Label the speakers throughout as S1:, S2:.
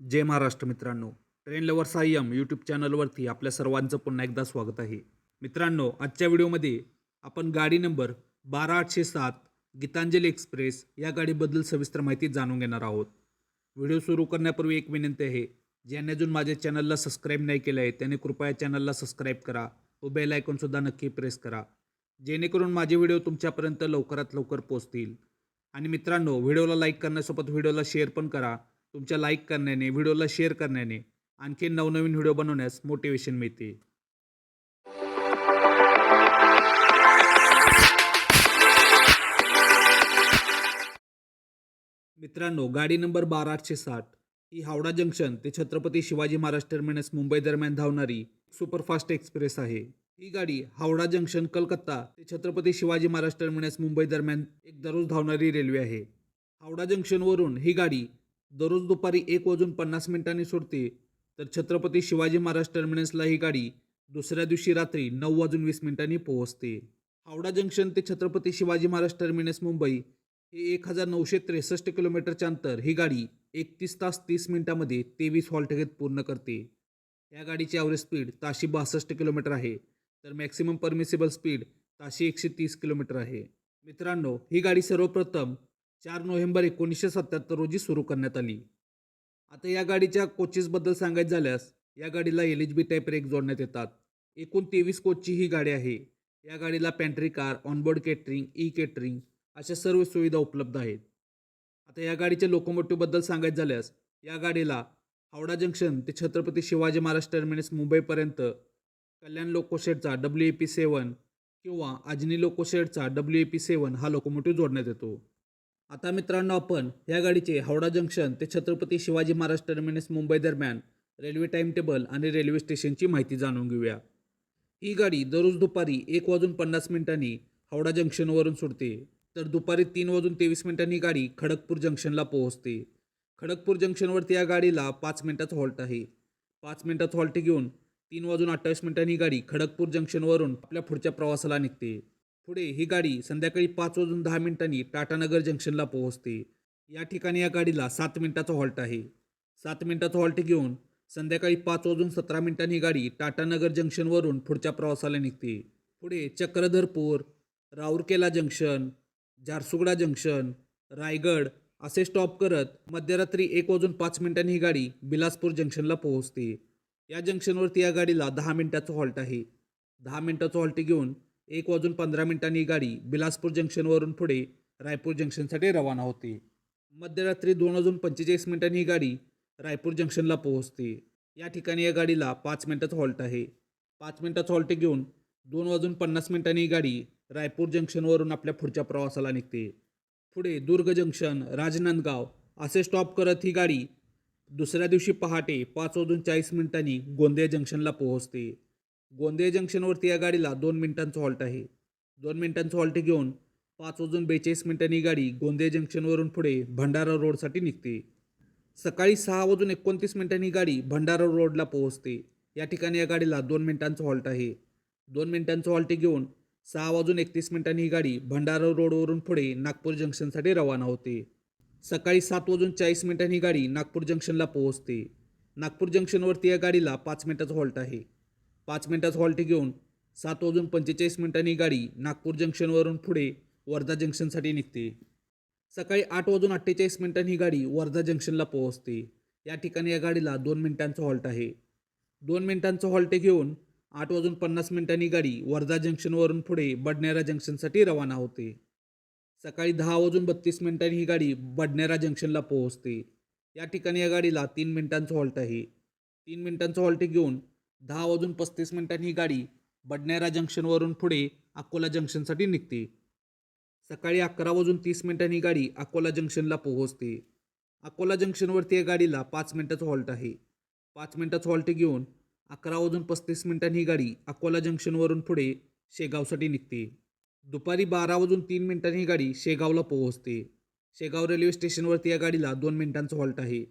S1: जय महाराष्ट्र मित्रांनो. Train lover साय्यम YouTube चॅनलवरती आपल्या सर्वांचं पुन्हा एकदा स्वागत आहे. मित्रांनो आजच्या व्हिडिओमध्ये आपण गाडी नंबर बारा आठशे सात गीतांजली एक्सप्रेस या गाडीबद्दल सविस्तर माहिती जाणून घेणार आहोत. व्हिडिओ सुरू करण्यापूर्वी एक विनंती आहे ज्यांनी अजून माझ्या चॅनलला सबस्क्राईब नाही केलं आहे त्याने कृपया चॅनलला सबस्क्राईब करा व बेल आयकॉनसुद्धा नक्की प्रेस करा. जेणेकरून माझे व्हिडिओ तुमच्यापर्यंत लवकरात लवकर पोहोचतील. आणि मित्रांनो व्हिडिओला लाईक करण्यासोबत व्हिडिओला शेअर पण करा. तुमच्या लाईक करण्याने व्हिडिओला शेअर करण्याने आणखी नवनवीन व्हिडिओ बनवण्यास मोटिवेशन मिळते. मित्रांनो गाडी नंबर बारा आठशे साठ. ही हावडा जंक्शन ते छत्रपती शिवाजी महाराज टर्मिनस मुंबई दरम्यान धावणारी सुपरफास्ट एक्सप्रेस आहे. ही गाडी हावडा जंक्शन कलकत्ता ते छत्रपती शिवाजी महाराज टर्मिनस मुंबई दरम्यान एक दररोज धावणारी रेल्वे आहे. हावडा जंक्शनवरून ही गाडी दररोज दुपारी एक वाजून पन्नास मिनिटांनी सोडते तर छत्रपती शिवाजी महाराज टर्मिनसला ही गाडी दुसऱ्या दिवशी रात्री नऊ वाजून वीस मिनिटांनी पोहोचते. हावडा जंक्शन ते छत्रपती शिवाजी महाराज टर्मिनस मुंबई हे एक हजार नऊशे त्रेसष्ट किलोमीटरच्या अंतर ही गाडी एकतीस तास तीस मिनिटामध्ये तेवीस हॉल्ट घेत पूर्ण करते. या गाडीची ॲव्हरेज स्पीड ताशी बासष्ट किलोमीटर आहे तर मॅक्सिमम परमिसिबल स्पीड ताशी एकशे तीस किलोमीटर आहे. मित्रांनो ही गाडी सर्वप्रथम चार नोव्हेंबर एकोणीसशे सत्त्याहत्तर रोजी सुरू करण्यात आली. आता या गाडीच्या कोचेसबद्दल सांगायचं झाल्यास या गाडीला L H B type rake जोडण्यात येतात. एकूण तेवीस कोचची ही गाडी आहे. या गाडीला pantry car onboard catering E catering अशा सर्व सुविधा उपलब्ध आहेत. आता या गाडीच्या लोकोमोटिव्हबद्दल सांगायचं झाल्यास या गाडीला हावडा जंक्शन ते छत्रपती शिवाजी महाराज टर्मिनस मुंबईपर्यंत कल्याण लोकोशेडचा डब्ल्यू ए पी सेवन किंवा अजनी लोकोशेडचा डब्ल्यू ए पी सेवन हा लोकोमोटिव्ह जोडण्यात येतो. आता मित्रांनो आपण या गाडीचे हावडा जंक्शन ते छत्रपती शिवाजी महाराज टर्मिनस मुंबई दरम्यान रेल्वे टाईम टेबल आणि रेल्वे स्टेशनची माहिती जाणून घेऊया. ही गाडी दररोज दुपारी एक वाजून पन्नास मिनिटांनी हावडा जंक्शनवरून सुटते. तर दुपारी तीन वाजून तेवीस मिनिटांनी गाडी खडगपूर जंक्शनला पोहोचते. खडगपूर जंक्शनवरती या गाडीला पाच मिनिटाचा हॉल्ट आहे. पाच मिनिटाचा हॉल्ट घेऊन तीन वाजून अठ्ठावीस मिनिटांनी गाडी खडगपूर जंक्शनवरून आपल्या पुढच्या प्रवासाला निघते. पुढे ही गाडी संध्याकाळी पाच वाजून दहा मिनिटांनी टाटानगर जंक्शनला पोहोचते. या ठिकाणी या गाडीला सात मिनिटाचा हॉल्ट आहे. सात मिनिटाचा हॉल्ट घेऊन संध्याकाळी पाच वाजून सतरा मिनिटांनी ही गाडी टाटानगर जंक्शनवरून पुढच्या प्रवासाला निघते. पुढे चक्रधरपूर राऊरकेला जंक्शन झारसुगडा जंक्शन रायगड असे स्टॉप करत मध्यरात्री एक वाजून पाच मिनिटांनी ही गाडी बिलासपूर जंक्शनला पोहोचते. या जंक्शनवरती या गाडीला दहा मिनिटाचा हॉल्ट आहे. दहा मिनिटाचा हॉल्ट घेऊन एक वाजून पंधरा मिनिटांनी गाडी बिलासपूर जंक्शनवरून पुढे रायपूर जंक्शनसाठी रवाना होते. मध्यरात्री दोन वाजून पंचेचाळीस मिनिटांनी ही गाडी रायपूर जंक्शनला पोहोचते. या ठिकाणी या गाडीला पाच मिनिटाचा हॉल्ट आहे. पाच मिनिटाचा हॉल्ट घेऊन दोन वाजून पन्नास मिनिटांनी ही गाडी रायपूर जंक्शनवरून आपल्या पुढच्या प्रवासाला निघते. पुढे दुर्ग जंक्शन राजनांदगाव असे स्टॉप करत ही गाडी दुसऱ्या दिवशी पहाटे पाच वाजून चाळीस मिनिटांनी गोंदिया जंक्शनला पोहोचते. गोंदिया जंक्शनवरती या गाडीला दोन मिनिटांचा हॉल्ट आहे. दोन मिनिटांचा हॉल्ट घेऊन पाच वाजून बेचाळीस मिनिटांनी गाडी गोंदिया जंक्शनवरून पुढे भंडारा रोडसाठी निघते. सकाळी सहा वाजून एकोणतीस मिनिटांनी गाडी भंडारा रोडला पोहोचते. या ठिकाणी या गाडीला दोन मिनिटांचा हॉल्ट आहे. दोन मिनिटांचा हॉल्ट घेऊन सहा वाजून एकतीस मिनिटांनी ही गाडी भंडारा रोडवरून पुढे नागपूर जंक्शनसाठी रवाना होते. सकाळी सात वाजून चाळीस मिनिटांनी ही गाडी नागपूर जंक्शनला पोहोचते. नागपूर जंक्शनवरती या गाडीला पाच मिनिटाचा हॉल्ट आहे. पाच मिनिटाचं हॉल्ट घेऊन सात वाजून पंचेचाळीस मिनिटांनी गाडी नागपूर जंक्शनवरून पुढे वर्धा जंक्शनसाठी निघते. सकाळी आठ वाजून अठ्ठेचाळीस मिनिटांनी ही गाडी वर्धा जंक्शनला पोहोचते. या ठिकाणी या गाडीला दोन मिनिटांचा हॉल्ट आहे. दोन मिनिटांचा हॉल्ट घेऊन आठ वाजून पन्नास मिनिटांनी गाडी वर्धा जंक्शनवरून पुढे बडनेरा जंक्शनसाठी रवाना होते. सकाळी दहा वाजून बत्तीस मिनिटांनी ही गाडी बडनेरा जंक्शनला पोहोचते. या ठिकाणी या गाडीला तीन मिनिटांचा हॉल्ट आहे. तीन मिनिटांचा हॉल्ट घेऊन दहा वाजून पस्तीस मिनिटांनी ही गाडी बडनेरा जंक्शनवरून पुढे अकोला जंक्शनसाठी निघते. सकाळी अकरा वाजून तीस मिनिटांनी ही गाडी अकोला जंक्शनला पोहोचते. अकोला जंक्शनवरती या गाडीला पाच मिनिटाचा हॉल्ट आहे. पाच मिनटाचं हॉल्ट घेऊन अकरा वाजून पस्तीस मिनिटांनी ही गाडी अकोला जंक्शनवरून पुढे शेगावसाठी निघते. दुपारी बारा वाजून तीन मिनिटांनी ही गाडी शेगावला पोहोचते. शेगाव रेल्वे स्टेशनवरती या गाडीला दोन मिनिटांचं हॉल्ट आहे.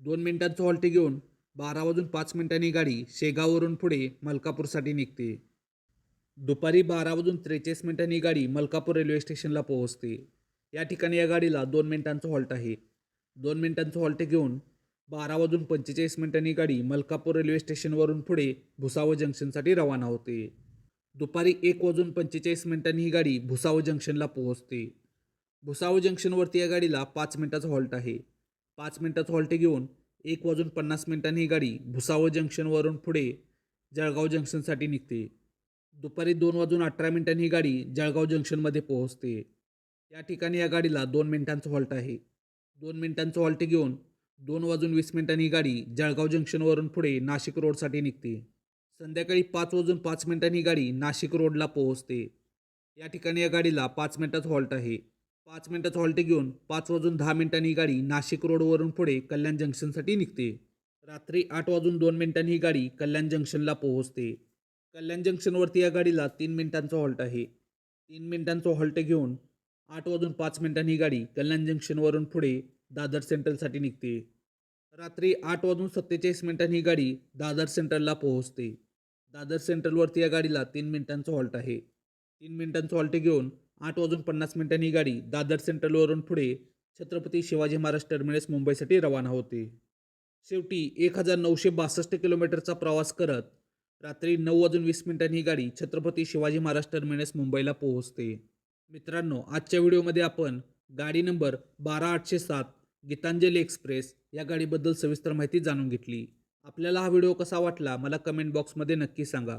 S1: दोन मिनिटांचं हॉल्ट घेऊन बारा वाजून पाच मिनिटांनी गाडी शेगाववरून पुढे मलकापूरसाठी निघते. दुपारी बारा वाजून त्रेचाळीस मिनिटांनी गाडी मलकापूर रेल्वे स्टेशनला पोहोचते. या ठिकाणी या गाडीला दोन मिनिटांचं हॉल्ट आहे. दोन मिनिटांचं हॉल्ट घेऊन बारा वाजून पंचेचाळीस मिनिटांनी गाडी मलकापूर रेल्वे स्टेशनवरून पुढे भुसावळ जंक्शनसाठी रवाना होते. दुपारी एक वाजून पंचेचाळीस मिनिटांनी ही गाडी भुसावळ जंक्शनला पोहोचते. भुसावळ जंक्शनवरती या गाडीला पाच मिनिटाचं हॉल्ट आहे. पाच मिनिटाचं हॉल्ट घेऊन एक वाजून पन्नास मिनिटांनी ही गाडी भुसावळ जंक्शनवरून पुढे जळगाव जंक्शनसाठी निघते. दुपारी दोन वाजून अठरा मिनिटांनी ही गाडी जळगाव जंक्शनमध्ये पोहोचते. या ठिकाणी या गाडीला दोन मिनिटांचं हॉल्ट आहे. दोन मिनिटांचं हॉल्ट घेऊन दोन वाजून वीस मिनिटांनी ही गाडी जळगाव जंक्शनवरून पुढे नाशिक रोडसाठी निघते. संध्याकाळी पाच वाजून पाच मिनिटांनी ही गाडी नाशिक रोडला पोहोचते. या ठिकाणी या गाडीला पाच मिनिटाचा हॉल्ट आहे. पाच मिनिटाचा हॉल्ट घेऊन पाच वाजून दहा मिनिटांनी ही गाडी नाशिक रोडवरून पुढे कल्याण जंक्शनसाठी निघते. रात्री आठ वाजून दोन मिनिटांनी ही गाडी कल्याण जंक्शनला पोहोचते. कल्याण जंक्शनवरती या गाडीला तीन मिनिटांचा हॉल्ट आहे. तीन मिनिटांचा हॉल्ट घेऊन आठ वाजून पाच मिनिटांनी ही गाडी कल्याण जंक्शनवरून पुढे दादर सेंट्रलसाठी निघते. रात्री आठ वाजून सत्तेचाळीस मिनिटांनी ही गाडी दादर सेंट्रलला पोहोचते. दादर सेंट्रलवरती या गाडीला तीन मिनिटांचा हॉल्ट आहे. तीन मिनिटांचा हॉल्ट घेऊन आठ वाजून पन्नास मिनिटांनी ही गाडी दादर सेंट्रलवरून पुढे छत्रपती शिवाजी महाराज टर्मिनस मुंबईसाठी रवाना होते. शेवटी एक हजार नऊशे बासष्ट किलोमीटरचा प्रवास करत रात्री नऊ वाजून वीस मिनिटांनी ही गाडी छत्रपती शिवाजी महाराज टर्मिनस मुंबईला पोहोचते. मित्रांनो आजच्या व्हिडिओमध्ये आपण गाडी नंबर बारा आठशे सात गीतांजली एक्सप्रेस या गाडीबद्दल सविस्तर माहिती जाणून घेतली. आपल्याला हा व्हिडिओ कसा वाटला मला कमेंट बॉक्समध्ये नक्की सांगा.